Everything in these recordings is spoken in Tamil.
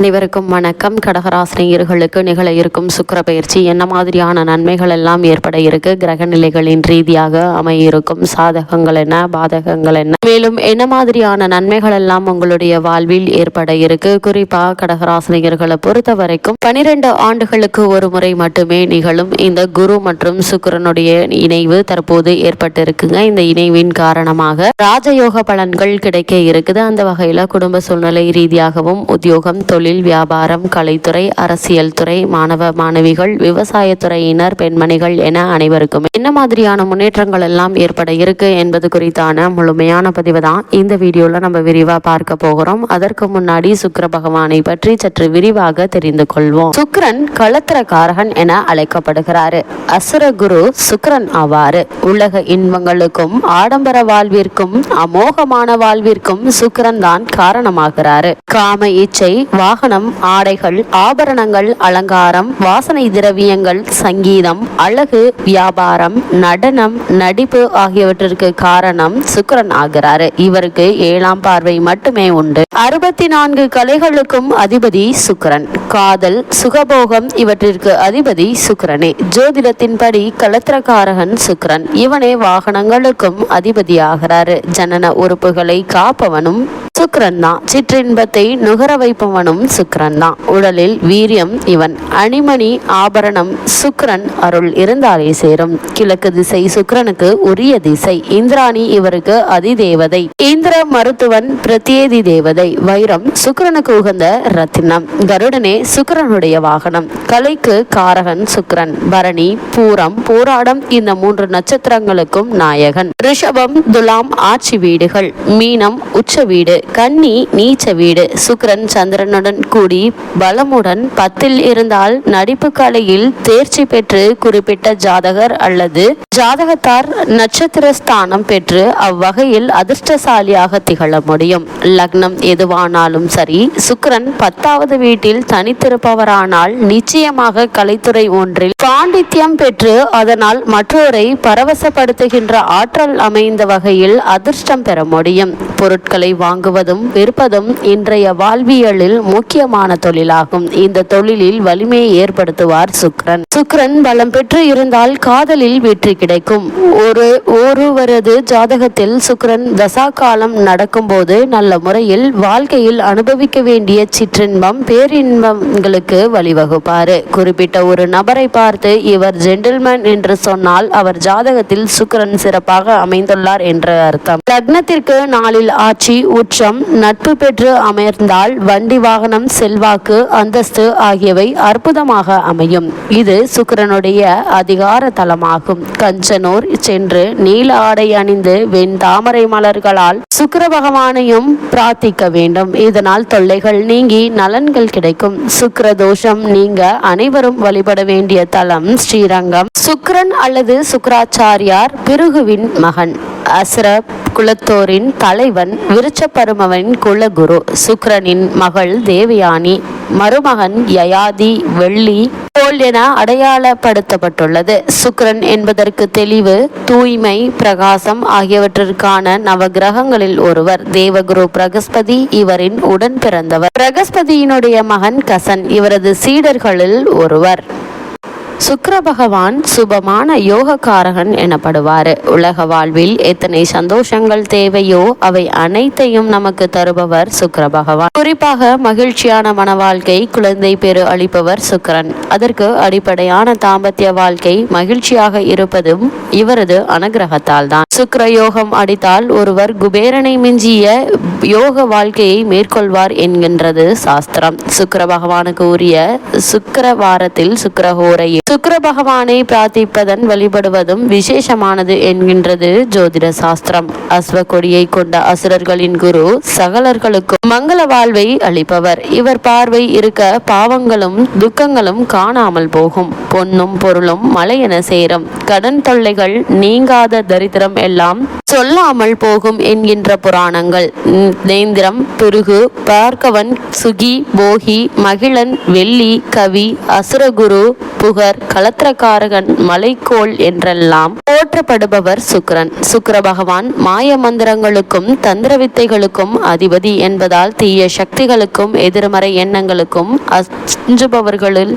அனைவருக்கும் வணக்கம். கடகராசினியர்களுக்கு நிகழ இருக்கும் சுக்கிர பயிற்சி என்ன மாதிரியான நன்மைகள் எல்லாம் ஏற்பட இருக்கு? கிரக நிலைகளின் ரீதியாக அமையிருக்கும் சாதகங்கள் என்ன? பாதகங்கள் என்ன? மேலும் என்ன மாதிரியான நன்மைகள் எல்லாம் உங்களுடைய வாழ்வில் ஏற்பட இருக்கு? குறிப்பா கடகராசினியர்களை பொறுத்த வரைக்கும் பனிரெண்டு ஆண்டுகளுக்கு ஒரு முறை மட்டுமே நிகழும் இந்த குரு மற்றும் சுக்கரனுடைய இணைவு தற்போது ஏற்பட்டு இருக்குங்க இந்த இணைவின் காரணமாக ராஜயோக பலன்கள் கிடைக்க இருக்குது. அந்த வகையில குடும்ப சூழ்நிலை ரீதியாகவும் உத்தியோகம் தொழில் தொழில் வியாபாரம் கலைத்துறை அரசியல் துறை மாணவ மாணவிகள் விவசாயத்துறையினர் பெண்மணிகள் என அனைவருக்கும் என்ன மாதிரியான முன்னேற்றங்கள் எல்லாம் ஏற்பட இருக்கு என்பது குறித்தான முழுமையான பதிவு தான். இந்த வீடியோவில் நம்ம விரிவாக பார்க்க போகிறோம். அதற்கு முன்னாடி சுக்கர பகவானை பற்றி சற்று விரிவாக தெரிந்து கொள்வோம். சுக்கிரன் களத்திரக்காரகன் என அழைக்கப்படுகிறாரு. அசுர குரு சுக்கிரன் ஆவாரு. உலக இன்பங்களுக்கும் ஆடம்பர வாழ்விற்கும் அமோகமான வாழ்விற்கும் சுக்கரன் தான் காரணமாகிறாரு. காம இச்சை வாகனம் ஆடைகள் ஆபரணங்கள் அலங்காரம் வாசனை திரவியங்கள் சங்கீதம் அழகு வியாபாரம் நடனம் நடிப்பு ஆகியவற்றிற்கு காரணம் சுக்கரன் ஆகிறாரு. இவருக்கு ஏழாம் பார்வை மட்டுமே உண்டு. அறுபத்தி நான்கு கலைகளுக்கும் அதிபதி சுக்கரன். காதல் சுகபோகம் இவற்றிற்கு அதிபதி சுக்கரனே. ஜோதிடத்தின்படி கலத்திரக்காரகன் சுக்கரன். இவனே வாகனங்களுக்கும் அதிபதியாகிறாரு. ஜனன உறுப்புகளை காப்பவனும் சுக்கிரன் தான் சிற்றின்பத்தை நுகர வைப்பவனும் சுக்கிரன் தான் உடலில் வீரியம் இவன் அணிமணி ஆபரணம் சுக்ரன் அருள் இருந்தாலே சேரும். கிழக்கு திசை சுக்ரனுக்கு உரிய திசை. இந்திராணி இவருக்கு அதிதேவதை. இந்திர மருத்துவன் பிரத்யேதி தேவதை. வைரம் சுக்ரனுக்கு உகந்த ரத்தினம். கருடனே சுக்ரனுடைய வாகனம். கலைக்கு காரகன் சுக்ரன். பரணி பூரம் போராடம் இந்த மூன்று நட்சத்திரங்களுக்கும் நாயகன். ரிஷபம் துலாம் ஆட்சி வீடுகள். மீனம் உச்ச வீடு. கன்னி நீச்ச வீடு. சுக்கிரன் சந்திரனுடன் கூடி பலமுடன் பத்தில் இருந்தால் நடிப்பு கலையில் தேர்ச்சி பெற்று குறிப்பிட்ட ஜாதகர் அல்லது ஜாதகத்தார் நட்சத்திர ஸ்தானம் பெற்று அவ்வகையில் அதிர்ஷ்டசாலியாக திகழ முடியும். லக்னம் எதுவானாலும் சரி சுக்ரன் பத்தாவது வீட்டில் தனித்திருப்பவரானால் நிச்சயமாக கலைத்துறை ஒன்றில் பாண்டித்யம் பெற்று அதனால் மற்றோரை பரவசப்படுத்துகின்ற ஆற்றல் அமைந்த வகையில் அதிர்ஷ்டம் பெற முடியும். பொருட்களை வாங்குவதும் விற்பதும் இன்றைய வாழ்வியலில் முக்கியமான தொழிலாகும். இந்த தொழிலில் வலிமையை ஏற்படுத்துவார் சுக்ரன். சுக்ரன் பலம் பெற்று இருந்தால் காதலில் வெற்றி கிடைக்கும். ஒரு ஒருவரது ஜாதகத்தில் சுக்ரன் தசா காலம் நடக்கும்போது நல்ல முறையில் வாழ்க்கையில் அனுபவிக்க வேண்டிய சிற்றின்பம் பேரின்பங்களுக்கு வழிவகுப்பாரு. குறிப்பிட்ட ஒரு நபரை பார்த்து இவர் ஜென்டில்மேன் என்று சொன்னால் அவர் ஜாதகத்தில் சுக்கிரன் சிறப்பாக அமைந்துள்ளார் என்ற அர்த்தம். லக்னத்திற்கு நாளில் ஆட்சி உச்சம் நட்பு பெற்று அமர்ந்தால் வண்டி வாகனம் செல்வாக்கு அந்தஸ்து ஆகியவை அற்புதமாக அமையும். இது சுக்கரனுடைய அதிகார தலமாகும். கஞ்சனூர் சென்று நீல ஆடை அணிந்து வெண் தாமரை மலர்களால் சுக்கிர பகவானையும் பிரார்த்திக்க வேண்டும். இதனால் தொல்லைகள் நீங்கி நலன்கள் கிடைக்கும். சுக்கர தோஷம் நீங்க அனைவரும் வழிபட வேண்டிய தலம் ஸ்ரீரங்கம். சுக்ரன் அல்லது சுக்ராச்சாரியார் பிருகுவின் மகன். அசுர குலத்தோரின் தலைவன் விருச்சபருமவன் குலகுரு. சுக்ரனின் மகள் தேவயானி. மருமகன் யயாதி வெள்ளி போல் என அடையாளப்படுத்தப்பட்டுள்ளது. சுக்ரன் என்பதற்கு தெளிவு தூய்மை பிரகாசம் ஆகியவற்றிற்கான நவகிரகங்களில் ஒருவர். தேவகுரு பிரகஸ்பதி இவரின் உடன் பிறந்தவர். பிரகஸ்பதியினுடைய மகன் கசன் இவரது சீடர்களில் ஒருவர். சுக்கர பகவான் சுபமான யோகக்காரகன் எனப்படுவார். உலக வாழ்வில் எத்தனை சந்தோஷங்கள் தேவையோ அவை அனைத்தையும் நமக்கு தருபவர் சுக்கர பகவான் குறிப்பாக மகிழ்ச்சியான மன வாழ்க்கை குழந்தை பெரு அளிப்பவர் சுக்கரன். அதற்கு அடிப்படையான தாம்பத்திய வாழ்க்கை மகிழ்ச்சியாக இருப்பதும் இவரது அனுகிரகத்தால் தான் சுக்கர யோகம் அடித்தால் ஒருவர் குபேரனை மிஞ்சிய யோக வாழ்க்கையை மேற்கொள்வார் என்கின்றது சாஸ்திரம். சுக்கர பகவானுக்கு உரிய சுக்கர வாரத்தில் சுக்கிரஹோரையில் சுக்கர பகவானை பிரார்த்திப்பதன் வழிபடுவதும் விசேஷமானது என்கின்றது ஜோதிட சாஸ்திரம் அஸ்வ கொடியை கொண்ட அசுரர்களின் குரு சகலர்களுக்கும் மங்கள வாழ்வை அளிப்பவர். இவர் பார்வை இருக்க பாவங்களும் துக்கங்களும் காணாமல் போகும். பொன்னும் பொருளும் மலையென சேரும். கடன் தொல்லைகள் நீங்காத தரித்திரம் எல்லாம் சொல்லாமல் போகும் என்கின்ற புராணங்கள். நேந்திரம் பிருகு பார்க்கவன் சுகி போகி மகிழன் வெள்ளி கவி அசுரகுரு புகர் கலத்திரக்காரகன் மலைக்கோள் என்றெல்லாம் போற்றப்படுபவர் சுக்கிரன். சுக்கர பகவான் மாய மந்திரங்களுக்கும் தந்திர வித்தைகளுக்கும் அதிபதி என்பதால் தீய சக்திகளுக்கும் எதிர்மறை எண்ணங்களுக்கும் அஞ்சுபவர்களில்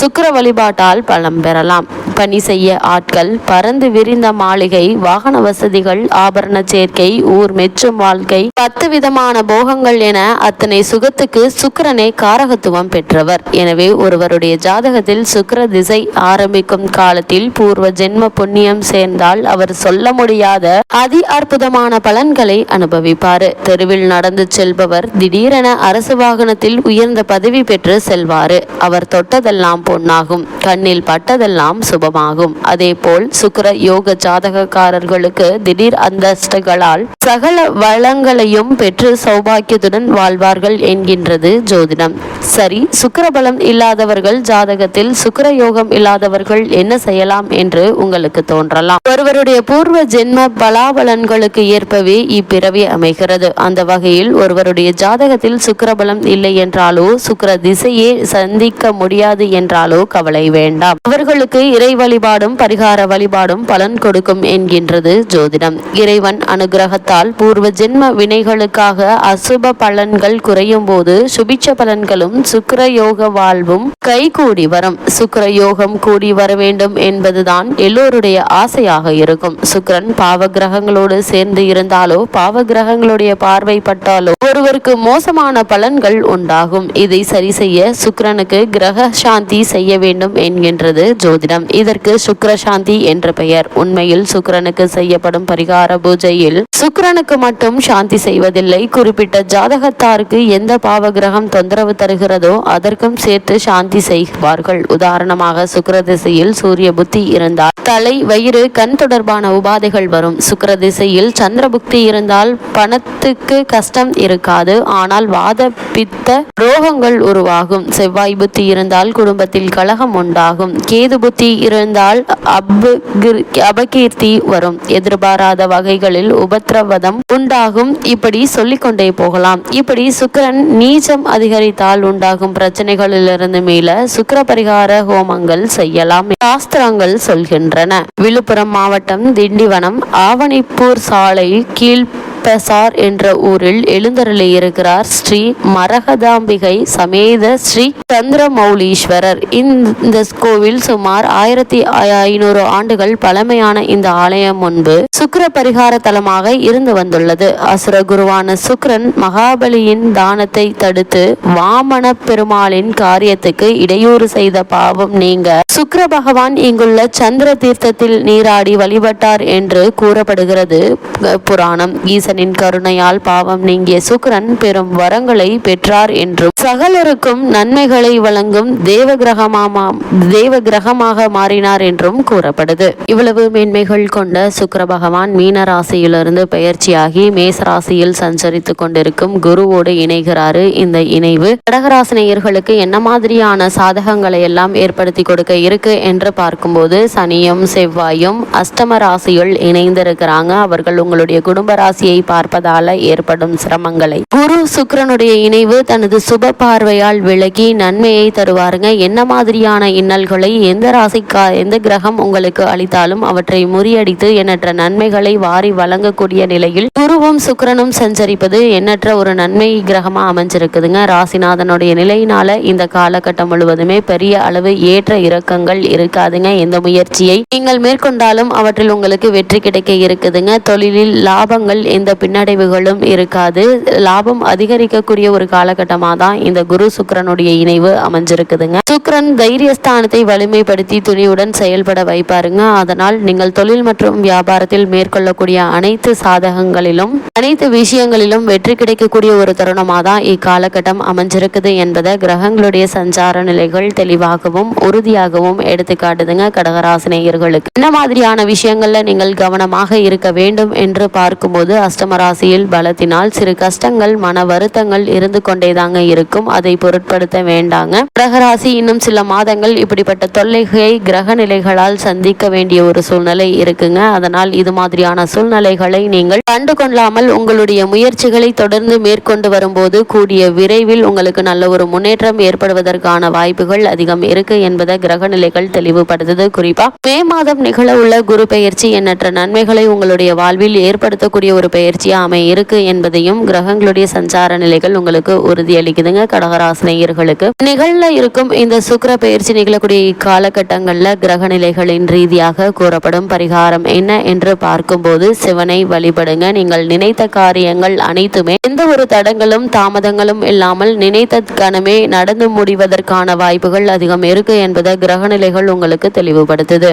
சுக்கர வழிபாட்டால் பலம் பெறலாம். பணி செய்ய ஆட்கள் பறந்து விரிந்த மாளிகை வாகன வசதிகள் ஆபரண சேர்க்கை ஊர் மெச்சும் வாழ்க்கை பத்து விதமான போகங்கள் என அத்தனை சுகத்துக்கு சுக்கிரனே காரகத்துவம் பெற்றவர். எனவே ஒருவருடைய ஜாதகத்தில் சுக்கர திசை ஆரம்பிக்கும் காலத்தில் பூர்வ ஜென்ம புண்ணியம் சேர்ந்தால் அவர் சொல்ல முடியாத அதி அற்புதமான பலன்களை அனுபவிப்பார். தெருவில் நடந்து செல்பவர் திடீரென அரசு வாகனத்தில் உயர்ந்த பதவி பெற்று செல்வாரு. அவர் தொட்டதெல்லாம் பொன்னாகும் கண்ணில் பட்டதெல்லாம் சுபமாகும். அதே போல் சுக்கர யோக ஜாதகக்காரர்களுக்கு திடீர் அந்தஸ்துகளால் சகல வளங்களையும் பெற்று சௌபாக்கியத்துடன் வாழ்வார்கள் என்கின்றது ஜோதிடம். சரி சுக்கிரபலம் இல்லாதவர்கள் ஜாதகத்தில் சுக்கர யோக யோகம் இல்லாதவர்கள் என்ன செய்யலாம் என்று உங்களுக்கு தோன்றலாம். ஒருவருடைய பூர்வ ஜென்ம பலாபலன்களுக்கு ஏற்பவே இப்பிறவி அமைகிறது. அந்த வகையில் ஒருவருடைய ஜாதகத்தில் சுக்கரபலம் இல்லை என்றாலோ சுக்கர திசையே சந்திக்க முடியாது என்றாலோ கவலை வேண்டாம். அவர்களுக்கு இறை வழிபாடும் பரிகார வழிபாடும் பலன் கொடுக்கும் என்கின்றது ஜோதிடம். இறைவன் அனுகிரகத்தால் பூர்வ ஜென்ம வினைகளுக்காக அசுப பலன்கள் குறையும் போது சுபிட்ச பலன்களும் சுக்கர யோக வாழ்வும் கைகூடி வரும். சுக்கிர யோகம் கூடி வர வேண்டும் என்பதுதான் எல்லோருடைய ஆசையாக இருக்கும். சுக்கிரன் பாவ கிரகங்களோடு சேர்ந்து இருந்தாலோ பாவ கிரகங்களுடைய பார்வை பட்டாலோ ஒருவருக்கு மோசமான பலன்கள் உண்டாகும். இதை சரி செய்ய சுக்ரனுக்கு கிரக சாந்தி செய்ய வேண்டும் என்கின்றது ஜோதிடம். இதற்கு சுக்ர சாந்தி என்ற பெயர். உண்மையில் சுக்கிரனுக்கு செய்யப்படும் பரிகார பூஜையில் சுக்கிரனுக்கு மட்டும் சாந்தி செய்வதில்லை. குறிப்பிட்ட ஜாதகத்தாருக்கு எந்த பாவ கிரகம் தொந்தரவு தருகிறதோ அதற்கும் சேர்த்து சாந்தி செய்வார்கள். உதாரணமாக சுக்கர திசையில் சூரிய புத்தி இருந்தால் தலை வயிறு கண் தொடர்பான உபாதைகள் வரும். சுக்கர திசையில் சந்திர புக்தி இருந்தால் பணத்துக்கு கஷ்டம் இருக்காது. ஆனால் வாத பித்த ரோகங்கள் உருவாகும். செவ்வாய் புத்தி இருந்தால் குடும்பத்தில் கலகம் உண்டாகும். கேது புத்தி இருந்தால் அபகிர்- அபகீர்த்தி வரும். எதிர்பாராத வகைகளில் உபத்திரவதம் உண்டாகும். இப்படி சொல்லிக்கொண்டே போகலாம். இப்படி சுக்கிரன் நீச்சம் அதிகரித்தால் உண்டாகும் பிரச்சனைகளிலிருந்து மீள சுக்கர பரிகார ஹோமங்கள் செய்யலாம். சாஸ்திரங்கள் சொல்கின்றன. விழுப்புரம் மாவட்டம் திண்டிவனம் ஆவணிப்பூர் சாலை கீழ் பெசார் என்ற ஊரில் எழுந்தருளியிருக்கிறார் ஸ்ரீ மரகதாம்பிகை சமேத ஸ்ரீ சந்திரமௌலீஸ்வரர். இந்த கோவில் சுமார் ஆயிரத்தி ஐநூறு ஆண்டுகள் பழமையான இந்த ஆலயம் முன்பு சுக்கர பரிகார தலமாக இருந்து வந்துள்ளது. அசுர குருவான சுக்ரன் மகாபலியின் தானத்தை தடுத்து வாமன பெருமாளின் காரியத்துக்கு இடையூறு செய்த பாவம் நீங்க. சுக்கர பகவான் இங்குள்ள சந்திர தீர்த்தத்தில் நீராடி வழிபட்டார் என்று கூறப்படுகிறது. புராணம். புராணம் ஈசனின் கருணையால் பாவம் நீங்கிய சுக்ரன் பெரும் வரங்களை பெற்றார் என்றும் சகலருக்கும் நன்மைகளை வழங்கும் தேவ கிரகமாமாம் தேவ கிரகமாக மாறினார் என்றும் கூறப்படுது. இவ்வளவு மேன்மைகள் கொண்ட சுக்கர பகவான் மீன ராசியிலிருந்து பெயர்ச்சியாகி மேச ராசியில் சஞ்சரித்து கொண்டிருக்கும் குருவோடு இணைகிறாரு. இந்த இணைவு கடகராசினியர்களுக்கு என்ன மாதிரியான சாதகங்களை எல்லாம் ஏற்படுத்தி கொடுக்க இருக்கு என்று பார்க்கும்போது சனியும் செவ்வாயும் அஷ்டம ராசியுள் இணைந்திருக்கிறாங்க. அவர்கள் உங்களுடைய குடும்ப ராசியை பார்ப்பதால ஏற்படும் சிரமங்களை. குரு சுக்கரனுடைய இணைவு தனது சுப பார்வையால் விலகி நன்மையை தருவாருங்க. என்ன மாதிரியான இன்னல்களை எந்த ராசிக்கா எந்த கிரகம் உங்களுக்கு அளித்தாலும் அவற்றை முறியடித்து எண்ணற்ற நன்மைகளை வாரி வழங்கக்கூடிய நிலையில் குருவும் சுக்கரனும் சஞ்சரிப்பது எண்ணற்ற ஒரு நன்மை கிரகமா அமைஞ்சிருக்குதுங்க. ராசிநாதனுடைய நிலையினால இந்த காலகட்டம் முழுவதுமே பெரிய அளவு ஏற்ற இறக்கங்கள் இருக்காதுங்க. எந்த முயற்சியை நீங்கள் மேற்கொண்டாலும் அவற்றில் உங்களுக்கு வெற்றி கிடைக்க இருக்குதுங்க. தொழிலில் லாபங்கள் எந்த பின்னடைவுகளும் இருக்காது. லாபம் அதிகரிக்கக்கூடிய ஒரு காலகட்டமாக தான் இந்த குரு சுக்கரனுடைய இணைவு அமைஞ்சிருக்குதுங்க. சுக்கரன் தைரியஸ்தானத்தை வலிமைப்படுத்தி துணிவுடன் செயல்பட வைப்பாருங்க. அதனால் நீங்கள் தொழில் மற்றும் வியாபாரத்தில் மேற்கொள்ளக்கூடிய அனைத்து சாதகங்களிலும் அனைத்து விஷயங்களிலும் வெற்றி கிடைக்கக்கூடிய ஒரு தருணமாக தான் இக்காலகட்டம் அமைஞ்சிருக்குது என்பதை கிரகங்களுடைய சஞ்சார நிலைகள் தெளிவாகவும் உறுதியாகவும் எடுத்து காட்டுதுங்க கடகராசினியர்களுக்கு என்ன மாதிரியான விஷயங்கள்ல நீங்கள் கவனமாக இருக்க வேண்டும் என்று பார்க்கும்போது அஷ்ட அஷ்டம ராசியில் பலத்தினால் சிறு கஷ்டங்கள் மன வருத்தங்கள் இருந்து கொண்டேதாங்க இருக்கும். அதை பொருட்படுத்த வேண்டாங்க. கிரகராசி இன்னும் சில மாதங்கள் இப்படிப்பட்ட தொல்லைகளை கிரக நிலைகளால் சந்திக்க வேண்டிய ஒரு சூழ்நிலை இருக்குங்க. அதனால் இது மாதிரியான சூழ்நிலைகளை நீங்கள் கண்டு கொள்ளாமல் உங்களுடைய முயற்சிகளை தொடர்ந்து மேற்கொண்டு வரும்போது கூடிய விரைவில் உங்களுக்கு நல்ல ஒரு முன்னேற்றம் ஏற்படுவதற்கான வாய்ப்புகள் அதிகம் இருக்கு என்பதை கிரக நிலைகள் தெளிவுபடுத்துது. குறிப்பா மே மாதம் நிகழ உள்ள குரு பெயர்ச்சி எண்ணற்ற நன்மைகளை உங்களுடைய வாழ்வில் ஏற்படுத்தக்கூடிய ஒரு பெயர் பெயர்ச்சியா அமைய இருக்கு என்பதையும் கிரகங்களுடைய சஞ்சார நிலைகள் உங்களுக்கு உறுதியளிக்குதுங்க கடகராசினியர்களுக்கு நிகழ இருக்கும் இந்த சுக்கிர பெயர்ச்சி நிகழக்கூடிய இக்காலகட்டங்களில் கிரக நிலைகளின் ரீதியாக கூறப்படும் பரிகாரம் என்ன என்று பார்க்கும்போது சிவனை வழிபடுங்க. நீங்கள் நினைத்த காரியங்கள் அனைத்துமே எந்த ஒரு தடங்களும் தாமதங்களும் இல்லாமல் நினைத்த கணமே நடந்து முடிவதற்கான வாய்ப்புகள் அதிகம் இருக்கு என்பதை கிரக நிலைகள் உங்களுக்கு தெளிவுபடுத்துது.